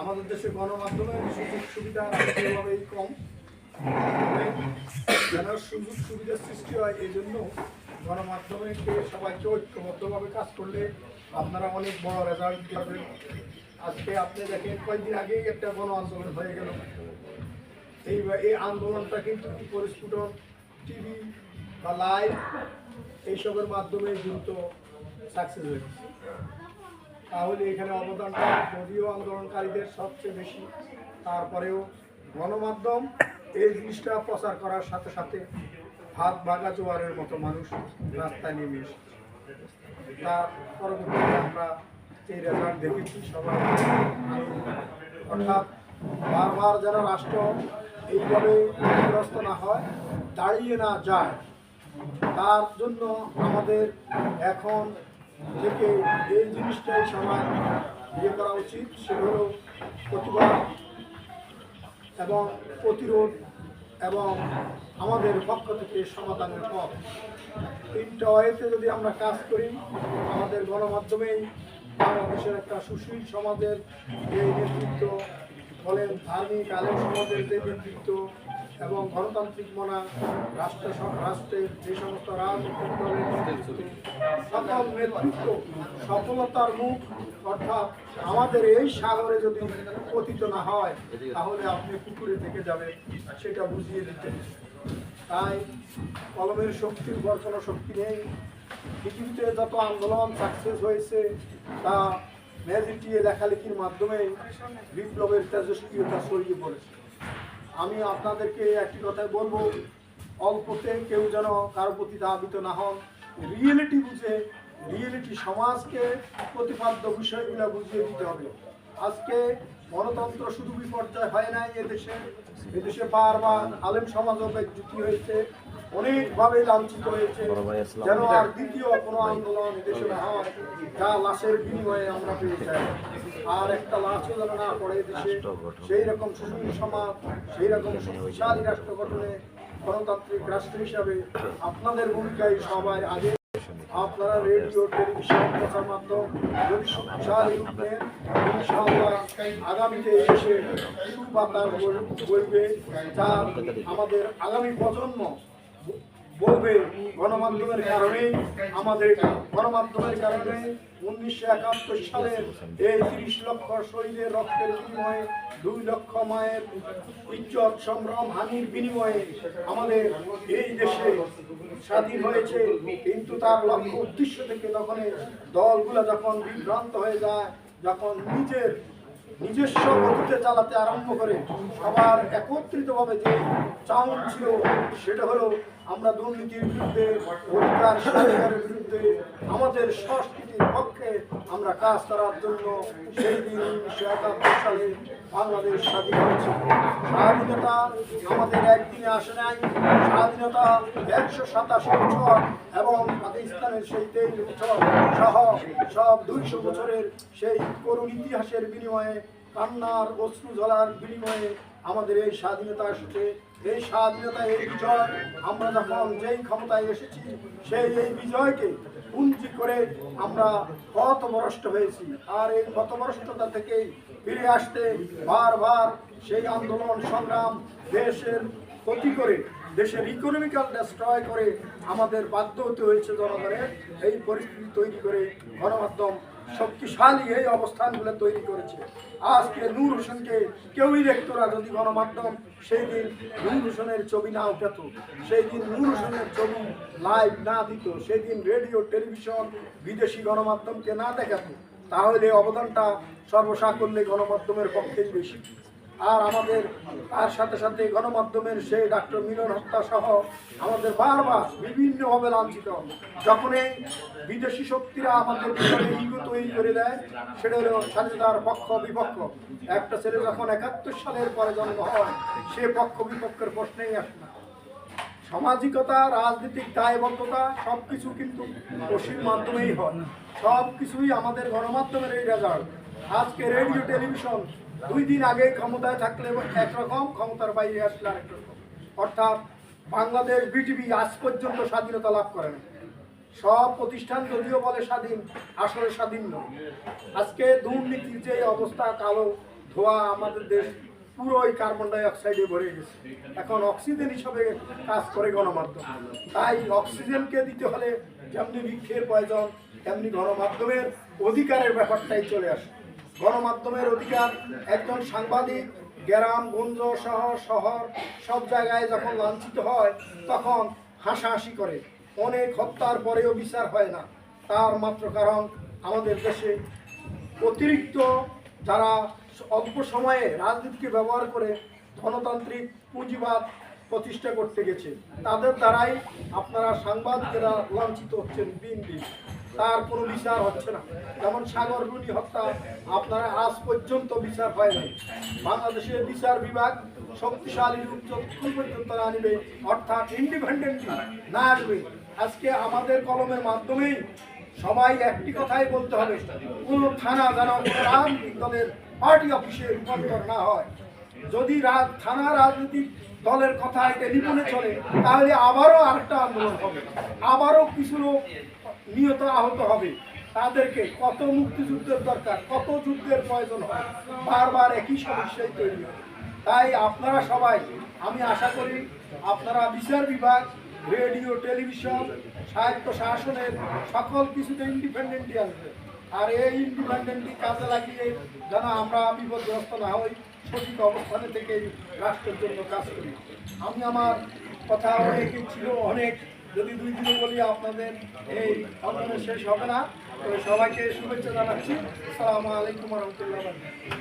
আমাদের দেশে গণমাধ্যমের সুযোগ সুবিধা এভাবেই কম। সুযোগ সুবিধার সৃষ্টি হয়? এই জন্য গণমাধ্যমকে সবাইকে ঐক্যবদ্ধভাবে কাজ করলে আপনারা অনেক বড় রেজাল্ট পাবেন। আজকে আপনি দেখেন, কয়েকদিন আগেই একটা গণ আন্দোলন হয়ে গেল। এই এই আন্দোলনটা কিন্তু পরিস্ফুটন টিভি বা লাইভ এইসবের মাধ্যমে দ্রুত সাকসেস হয়েছে। তাহলে এখানে অবদানটা যদিও আন্দোলনকারীদের সবচেয়ে বেশি, তারপরেও গণমাধ্যম এই জিনিসটা প্রচার করার সাথে সাথে ভাত ভাগা জোয়ারের মতো মানুষ রাস্তায় নেমে এসেছে তার পরবর্তীতে আমরা এই রেজাল্ট দেখেছি সবাই। অর্থাৎ বারবার যেন রাষ্ট্র এইভাবে ক্ষতিগ্রস্ত না হয়, দাঁড়িয়ে না যায়, তার জন্য আমাদের এখন থেকে এই জিনিসটাই সবাই ইয়ে করা উচিত, সেটা হলো প্রতিবাদ এবং প্রতিরোধ এবং আমাদের পক্ষ থেকে সমাধানের পথ। তিনটা ওয়েতে যদি আমরা কাজ করি, আমাদের গণমাধ্যমেই বাংলাদেশের একটা সুশীল সমাজের যে নেতৃত্ব বলেন ধার্মিক আলেম সমাজের যে নেতৃত্ব এবং গণতান্ত্রিক মনা, রাষ্ট্র রাষ্ট্রের যে সমস্ত রাজনৈতিক দলের সকল নেতৃত্ব সফলতার মুখ, অর্থাৎ আমাদের এই সাগরে যদি পতিত না হয়, তাহলে আপনি পুকুরে থেকে যাবেন, সেটা বুঝিয়ে দিতে তাই কলমের শক্তির কোনো শক্তি নেই। পৃথিবীতে যত আন্দোলন সাকসেস হয়েছে, তা মেজিটি লেখালেখির মাধ্যমে বিপ্লবের তেজস্ক্রিয়তা ছড়িয়ে পড়েছে। আমি আপনাদেরকে একটি কথাই বলব, অল্পতে কেউ যেন কারও প্রতি দাবিত না হন। রিয়েলিটি বুঝে রিয়েলিটি সমাজকে প্রতিপাদ্য বিষয়গুলো বুঝিয়ে দিতে হবে। আজকে গণতন্ত্র শুধু বিপর্যয় হয় নাই এদেশে। এদেশে বারবার আলেম সমাজও একজুটি হয়েছে। অনেকভাবে লাঞ্ছিত হয়েছে। যেন আর দ্বিতীয় কোনো আন্দোলন এদেশে না হয় যা লাশের বিনিময়ে আমরা পেয়ে যাই। আর একটা লাশও যেন না পড়ে দেশে সেই রকম সুশীল সমাজ সেই রকম শক্তিশালী রাষ্ট্র গঠনে গণতান্ত্রিক রাষ্ট্র হিসাবে আপনাদের ভূমিকায় সবাই আগে আপনারা রেডিও টেলিভিশন প্রচার মাধ্যম যদি শক্তিশালী ইনশাআল্লাহ আগামীতে এসে বলবে যা আমাদের আগামী প্রজন্ম বলবে গণমাধ্যমের কারণে, আমাদের গণমাধ্যমের কারণে উনিশশো একাত্তর সালের এই তিরিশ লক্ষ শহীদের রক্তের বিনিময়ে, দুই লক্ষ মায়ের ইজ্জত সংগ্রাম হানির বিনিময়ে আমাদের এই দেশে স্বাধীন হয়েছে। কিন্তু তার লক্ষ্য উদ্দেশ্য থেকে তখন দলগুলো যখন বিভ্রান্ত হয়ে যায়, যখন নিজের নিজস্ব গতিতে চালাতে আরম্ভ করে সবার একত্রিতভাবে যে চাউন ছিল, সেটা হলো আমরা দুর্নীতির বিরুদ্ধে, অধিকার বিরুদ্ধে, আমাদের সংস্কৃতির পক্ষে আমরা কাজ করার জন্য সেই দিন উনিশশো একাত্তর সালে বাংলাদেশ স্বাধীন হয়েছে স্বাধীনতা আমাদের একদিনে আসে নাই। স্বাধীনতা একশো সাতাশি বছর এবং পাকিস্তানের সেই তেইশ বছর সহ সব দুইশো বছরের সেই করুণ ইতিহাসের বিনিময়ে কান্নার অশ্রু ঝরার বিনিময়ে আমাদের এই স্বাধীনতা এসেছে। এই স্বাধীনতা এই বিজয় আমরা যখন যেই ক্ষমতায় এসেছি, সেই এই বিজয়কে পুঞ্জি করে আমরা পথভ্রষ্ট হয়েছি। আর এই পথভ্রষ্টতা থেকেই ফিরে আসতে বারবার সেই আন্দোলন, সংগ্রাম দেশের ক্ষতি করে, দেশের ইকোনমিক্যাল ডেস্ট্রয় করে আমাদের বাধ্য হতে হয়েছে জনগণের এই পরিস্থিতি তৈরি করে গণমাধ্যম শক্তিশালী এই অবস্থানগুলো তৈরি করেছে। আজকে নূর হোসেনকে কেউই দেখতো না, যদি গণমাধ্যম সেই দিন নূর হোসেনের ছবি না উঠাত সেই দিন নূর হোসেনের ছবি লাইভ না দিত সেই দিন রেডিও টেলিভিশন বিদেশি গণমাধ্যমকে না দেখাতো, তাহলে অবদানটা সর্বসাকল্যে গণমাধ্যমের পক্ষেই বেশি। আর আমাদের, তার সাথে সাথে গণমাধ্যমের সেই ডাক্তার মিলন হত্যা সহ আমাদের বারবার বিভিন্নভাবে লাঞ্ছিত। যখন এই বিদেশি শক্তিরা আমাদের ভিতরে ইগো তৈরি করে দেয়, সেটা হলো স্বাধীনতার পক্ষ, বিপক্ষ। একটা ছেলে যখন একাত্তর সালের পরে জন্ম হয়, সে পক্ষ বিপক্ষের প্রশ্নেই আসে না। সামাজিকতা, রাজনৈতিক দায়বদ্ধতা সব কিছু কিন্তু কৃষির মাধ্যমেই হয়। সব কিছুই আমাদের গণমাধ্যমের এই রেজাল্ট আজকে রেডিও টেলিভিশন দুই দিন আগে ক্ষমতায় থাকলে একরকম, ক্ষমতার বাইরে আসলে আরেক রকম। অর্থাৎ বাংলাদেশ বিটিভি আজ পর্যন্ত স্বাধীনতা লাভ করে না সব প্রতিষ্ঠান যদিও বলে স্বাধীন, আসলে স্বাধীন নয়। আজকে দুর্নীতির যে অবস্থা, কালো ধোয়া আমাদের দেশ পুরোই কার্বন ডাই অক্সাইডে ভরে গেছে। এখন অক্সিজেন হিসাবে কাজ করে গণমাধ্যম। তাই অক্সিজেনকে দিতে হলে যেমনি বৃক্ষের প্রয়োজন, তেমনি গণমাধ্যমের অধিকারের ব্যাপারটাই চলে আসে। গণমাধ্যমের অধিকার, একজন সাংবাদিক, গ্রাম, গঞ্জ শহর শহর, সব জায়গায় যখন লাঞ্ছিত হয়, তখন হাসাহাসি করে। অনেক হত্যার পরেও বিচার হয় না। তার মাত্র কারণ আমাদের দেশে অতিরিক্ত যারা অল্প সময়ে রাজনীতিকে ব্যবহার করে ধনতান্ত্রিক পুঁজিবাদ প্রতিষ্ঠা করতে গেছে, তাদের দ্বারাই আপনারা সাংবাদিকেরা লাঞ্ছিত হচ্ছেন দিন দিন। তার কোনো বিচার হচ্ছে না। যেমন সাগর রুনি হত্যা, আপনারা আজ পর্যন্ত বিচার হয় নাই। বাংলাদেশের বিচার বিভাগ শক্তিশালী রূপ পর্যন্ত না আনবে অর্থাৎ ইন্ডিপেন্ডেন্টলি না আসবে আজকে আমাদের কলমের মাধ্যমেই সবাই একটি কথাই বলতে হবে, কোন থানা যেন রাজনৈতিক দলের পার্টি অফিসে রূপান্তর না হয়। যদি থানা রাজনৈতিক দলের কথা টেলিফোনে চলে, তাহলে আবারও আরেকটা আন্দোলন হবে। আবারও কিছু লোক নিহত আহত হবে। তাদেরকে কত মুক্তিযুদ্ধের দরকার, কত যুদ্ধের প্রয়োজন হয়? বারবার একই সমস্যাই তৈরি হয়। তাই আপনারা সবাই, আমি আশা করি আপনারা বিচার বিভাগ, রেডিও, টেলিভিশন, সাহিত্য শাসনের সকল কিছুতে ইন্ডিপেন্ডেন্টই আসবে। আর এই ইন্ডিপেন্ডেন্টই কাজে লাগিয়ে যেন আমরা বিপদগ্রস্ত না হই, সঠিক অবস্থানে থেকে রাষ্ট্রের জন্য কাজ করি। আমি আমার কথা অনেকই ছিল, অনেক যদি দুই দিনে বলি আপনাদের এই আন্দোলন শেষ হবে না সবাইকে শুভেচ্ছা জানাচ্ছি। আসসালামু আলাইকুম রহমতুল্লাহ